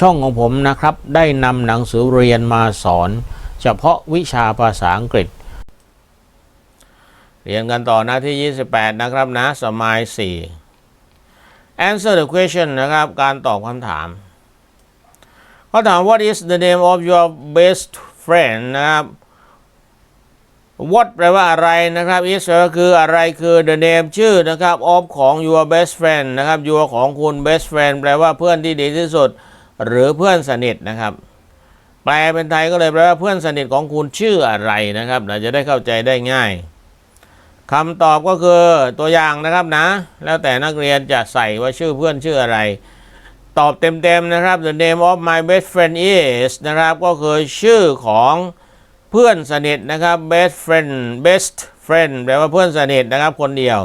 ช่องของผมนะครับ ได้นำหนังสือเรียนมาสอน เฉพาะวิชาภาษาอังกฤษ เรียนกันต่อหน้าที่ 28 นะครับนะสมัย 4 answer the question นะครับ การตอบคำถามเขาถาม what is the name of your best friend นะครับ what แปลว่าอะไรนะครับ is ก็คืออะไรคือ the name ชื่อนะครับ of ของ your best friend นะครับ your ของคุณ best friend แปลว่าเพื่อนที่ดีที่สุด หรือเพื่อนสนิทนะครับ แปลเป็นไทยก็เลยแปลว่าเพื่อนสนิทของคุณชื่ออะไรนะครับเราจะได้เข้าใจได้ง่ายคำตอบก็คือตัวอย่างนะครับนะ แล้วแต่นักเรียนจะใส่ว่าชื่อเพื่อนชื่ออะไร ตอบเต็มๆนะครับ the name of my best friend is นะครับ ก็คือชื่อของเพื่อนสนิทนะครับ best friend best friend แปลว่าเพื่อนสนิทนะครับคนเดียว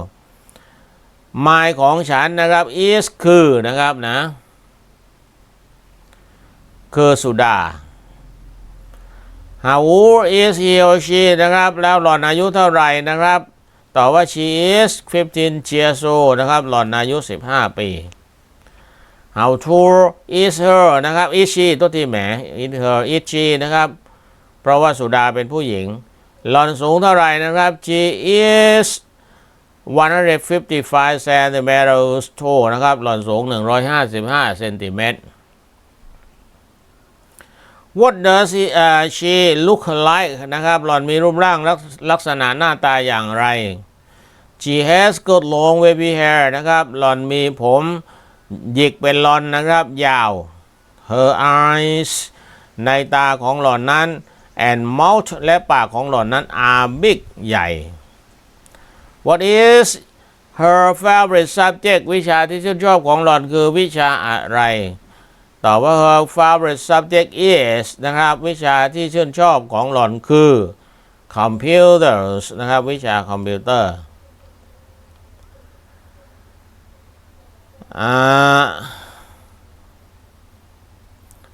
my ของฉันนะครับ is คือนะครับนะ คือสุดา How old is he or she นะครับ แล้วหล่อนอายุเท่าไหร่นะครับตอบว่า she is 15 years old นะครับ หล่อนอายุ 15 ปี How tall is her นะครับ is she ตัวที่แหม is her is she นะครับ เพราะว่าสุดาเป็นผู้หญิง หล่อนสูงเท่าไหร่นะครับ she is 155 centimeters tall นะครับ หล่อนสูง 155 เซนติเมตร What does he, uh, she look like นะครับ หล่อนมีรูปร่างลักลักษณะหน้าตาอย่างไร She has got long wavy hair นะครับ หล่อนมีผมหยิกเป็นลอนนะครับ ยาว Her eyes ในตาของหล่อนนั้น and mouth และปากของหล่อนนั้น are big ใหญ่ What is her favorite subject วิชาที่ชื่นชอบของหล่อนคือวิชาอะไร ตอบว่า her favorite subject is นะครับ วิชาที่ชื่นชอบของหล่อนคือ computers นะครับ วิชาคอมพิวเตอร์อ่า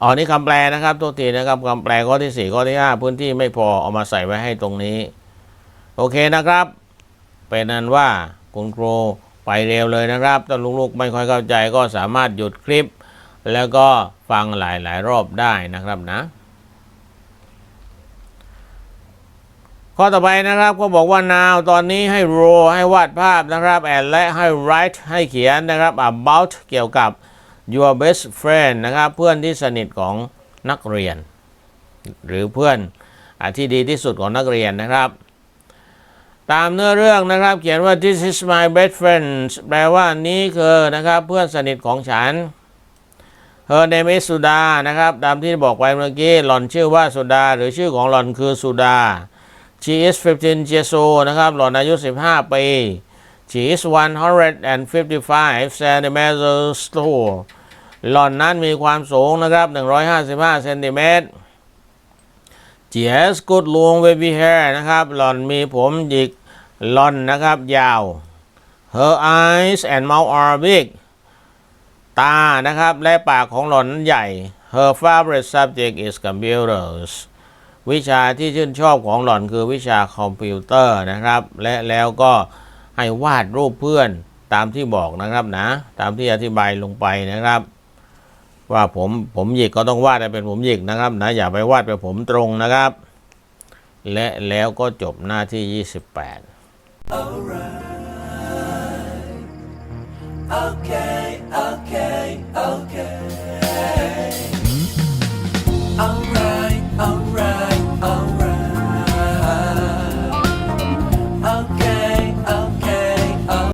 อ๋อนี่คำแปลนะครับตัวทีนะครับคำแปลข้อที่ 4 ข้อที่ 5 พื้นที่ไม่พอเอามาใส่ไว้ให้ตรงนี้ โอเคนะครับ เป็นนั้นว่าคุณครูไปเร็วเลยนะครับถ้าลูกๆไม่ค่อยเข้าใจก็สามารถหยุดคลิป แล้วก็ฟังหลาย ๆ รอบได้นะครับนะ ข้อต่อไปนะครับก็บอกว่า now ตอนนี้ให้ draw ให้วาดภาพนะครับ and และให้ write ให้เขียนนะครับ about เกี่ยวกับ your best friend นะครับ เพื่อนที่สนิทของนักเรียน หรือเพื่อนอที่ดีที่สุดของนักเรียนนะครับ ตามเนื้อเรื่องนะครับ เขียนว่า this is my best friend แปลว่านี้คือนะครับเพื่อนสนิทของฉัน her name is สุดานะครับตามที่บอกไปเมื่อกี้หล่อนชื่อว่าสุดา หรือชื่อของหล่อนคือสุดา she is 15 years old นะครับหล่อนอายุ 15 ปี she is 155 centimeters tall หล่อนนั้นมีความสูงนะครับ 155 เซนติเมตร she has good long wavy hair นะครับหล่อนมีผมหยิกหล่อนนะครับยาว her eyes and mouth are big ตานะครับและปากของหล่อนนั้นใหญ่ her favorite subject is computers วิชาที่ชื่นชอบของหล่อนคือวิชาคอมพิวเตอร์นะครับ และแล้วก็ให้วาดรูปเพื่อนตามที่บอกนะครับนะ ตามที่อธิบายลงไปนะครับ ว่าผมผมหยิกก็ต้องวาดให้เป็นผมหยิกนะครับนะอย่าไปวาดเป็นผมตรงนะครับ และแล้วก็จบหน้าที่ 28 Okay.